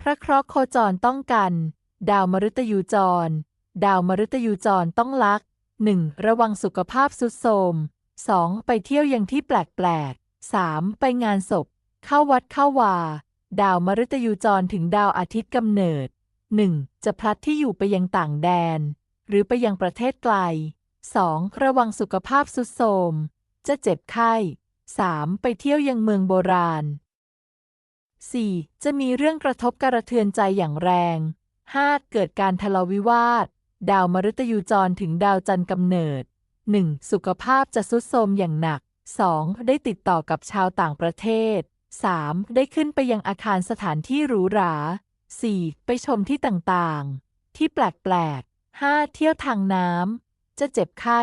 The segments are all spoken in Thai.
พระเคราะห์โคจรต้องกัน ดาวมฤตยูจร ดาวมฤตยูจรต้องลัก 1. ระวังสุขภาพสุดโทรม 2. ไปเที่ยวยังที่แปลกๆ 3. ไปงานศพ เข้าวัดเข้าวา ดาวมฤตยูจรถึงดาวอาทิตย์กำเนิด 1. จะพลัดที่อยู่ไปยังต่างแดน หรือไปยังประเทศไกล 2. ระวังสุขภาพสุดโทรมจะเจ็บไข้ 3. ไปเที่ยวยังเมืองโบราณ 4. จะมีเรื่องกระทบกระเทือนใจอย่างแรง 5. เกิดการทะเลาวิวาท ดาวมฤตยูจรถึงดาวจันทร์กำเนิด 1. สุขภาพจะทรุดโทรมอย่างหนัก 2. ได้ติดต่อกับชาวต่างประเทศ 3. ได้ขึ้นไปยังอาคารสถานที่หรูหรา 4. ไปชมที่ต่างๆ ที่แปลกๆ 5. เที่ยวทางน้ำ จะเจ็บไข้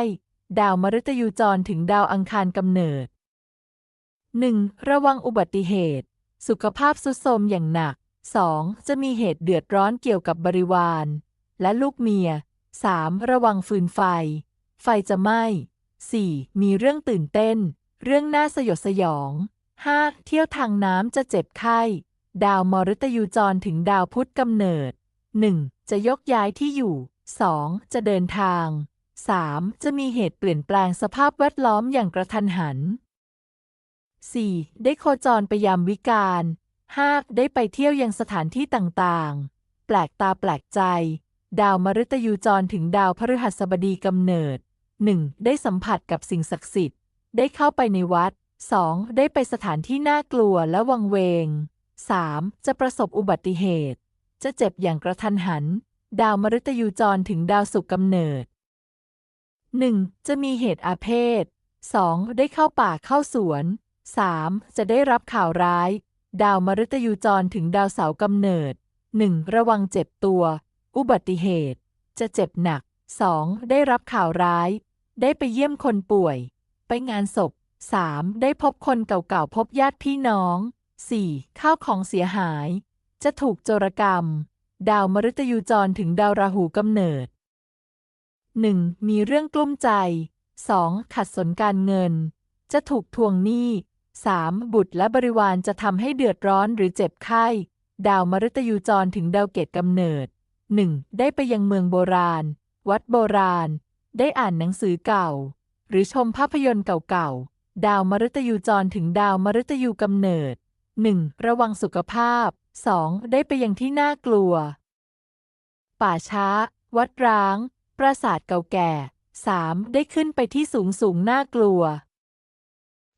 ดาวมฤตยูจรถึงดาวอังคารกำเนิด 1. ระวังอุบัติเหตุ สุขภาพทรุดโทรมอย่างหนัก 2. จะมีเหตุเดือดร้อนเกี่ยวกับบริวาร และลูกเมีย 3. ระวังฟืนไฟ ไฟจะไหม้ 4. มีเรื่องตื่นเต้น เรื่องน่าสยดสยอง 5. เที่ยวทางน้ำจะเจ็บไข้ ดาวมฤตยูจรถึงดาวพุธกำเนิด 1. จะยกย้ายที่อยู่ 2. จะเดินทาง 3. จะมีเหตุเปลี่ยนแปลงสภาพแวดล้อมอย่างกระทันหัน 4. ได้โคจรไปยามวิกาล 5. ได้ไปเที่ยวยังสถานที่ต่างๆ แปลกตาแปลกใจ ดาวมฤตยูจรถึงดาวพฤหัสบดีกำเนิด 1. ได้สัมผัสกับสิ่งศักดิ์สิทธิ์ ได้เข้าไปในวัด 2. ได้ไปสถานที่น่ากลัวและวังเวง 3. จะประสบอุบัติเหตุ จะเจ็บอย่างกระทันหัน ดาวมฤตยูจรถึงดาวศุกกำเนิด 1. จะมีเหตุอาเพศ 2. ได้เข้าป่าเข้าสวน 3. จะได้รับข่าวร้าย ดาวมฤตยูจรถึงดาวเสาร์กำเนิด 1. ระวังเจ็บตัว อุบัติเหตุ จะเจ็บหนัก 2. ได้รับข่าวร้าย ได้ไปเยี่ยมคนป่วย ไปงานศพ 3. ได้พบคนเก่าๆ พบญาติพี่น้อง 4. ข้าวของเสียหาย จะถูกโจรกรรม ดาวมฤตยูจรถึงดาวราหูกำเนิด 1. มีเรื่องกลุ้มใจ 2. ขัดสนการเงิน จะถูกทวงหนี้ 3. บุตรและบริวารจะทำให้เดือดร้อนหรือเจ็บไข้ ดาวมฤตยูจรถึงดาวเกตกำเนิด 1. ได้ไปยังเมืองโบราณ วัดโบราณ ได้อ่านหนังสือเก่า หรือชมภาพยนตร์เก่าๆ ดาวมฤตยูจรถึงดาวมฤตยูกำเนิด 1. ระวังสุขภาพ 2. ได้ไปยังที่น่ากลัว ป่าช้า วัดร้าง ปราสาทเก่าแก่ 3. ได้ขึ้นไปที่สูงสูงน่ากลัว